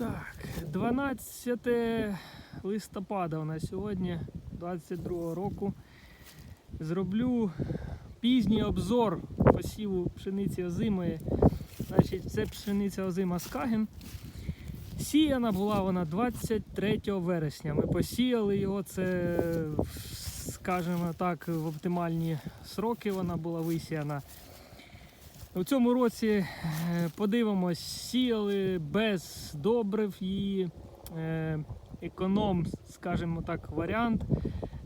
Так, 12 листопада у нас сьогодні, 22 року. Зроблю пізній обзор посіву пшениці озимої. Значить, це пшениця озима Скаген. Сіяна була вона 23 вересня. Ми посіяли його, це, скажімо так, в оптимальні сроки вона була висіяна. У цьому році е, подивимось, сіяли без добрив її. е, Економ, скажімо так, варіант.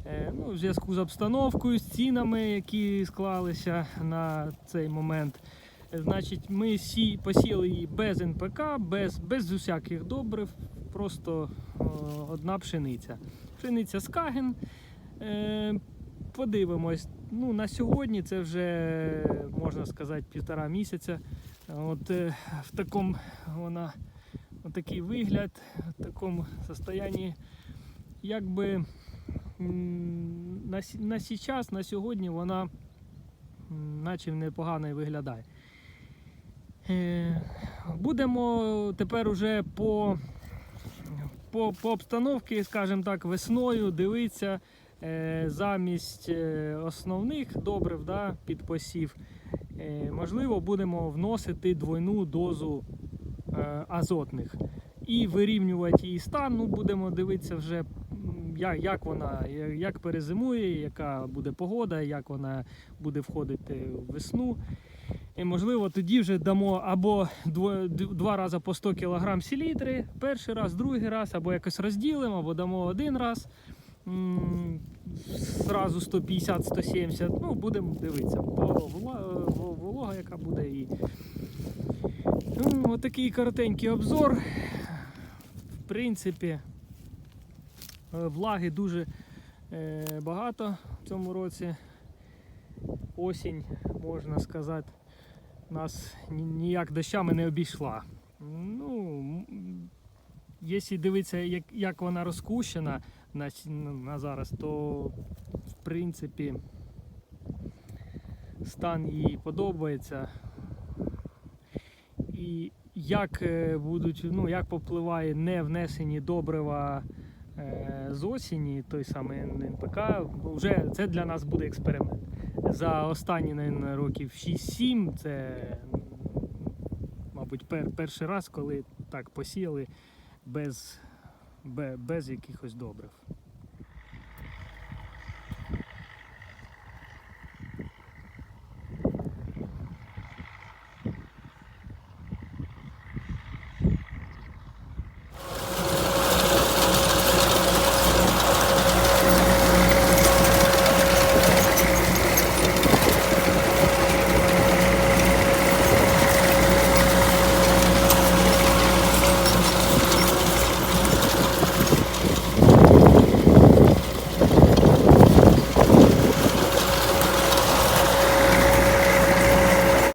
Е, Ну, в зв'язку з обстановкою, з цінами, які склалися на цей момент. Значить, ми сі, посіяли її без НПК, без, без усяких добрив, просто о, одна пшениця. Пшениця Скаген. Е, подивимось. Ну, на сьогодні це вже можна сказати півтора місяця. От е, в такому вона такий вигляд, в такому состоянні, якби на, на сейчас, на сьогодні вона наче непогано і виглядає. Е, Будемо тепер уже по, по, по обстановці, скажімо так, весною дивитися замість е, основних добрив да, під посів. Е, можливо, будемо вносити двойну дозу е, азотних і вирівнювати її стан. Ну, будемо дивитися вже, як, вона як перезимує, яка буде погода, як вона буде входити в весну. І можливо тоді вже дамо або дво- два рази по 100 кг селітри, перший раз, другий раз, або якось розділимо, або дамо один раз. Зразу 150-170, ну будемо дивитися, вла- волога, яка буде і. Отакий коротенький обзор. В принципі, е, влаги дуже е, багато в цьому році. Осінь, можна сказати, нас ніяк дощами не обійшла. Ну, якщо дивитися, як вона розкущена на, на зараз, то в принципі стан їй подобається. І як е, будуть, ну, як попливає не внесені добрива е, з осені, той самий НПК, вже це для нас буде експеримент. За останні наверно, років 6-7 це, мабуть, пер, перший раз, коли так посіяли без, без якихось добрив.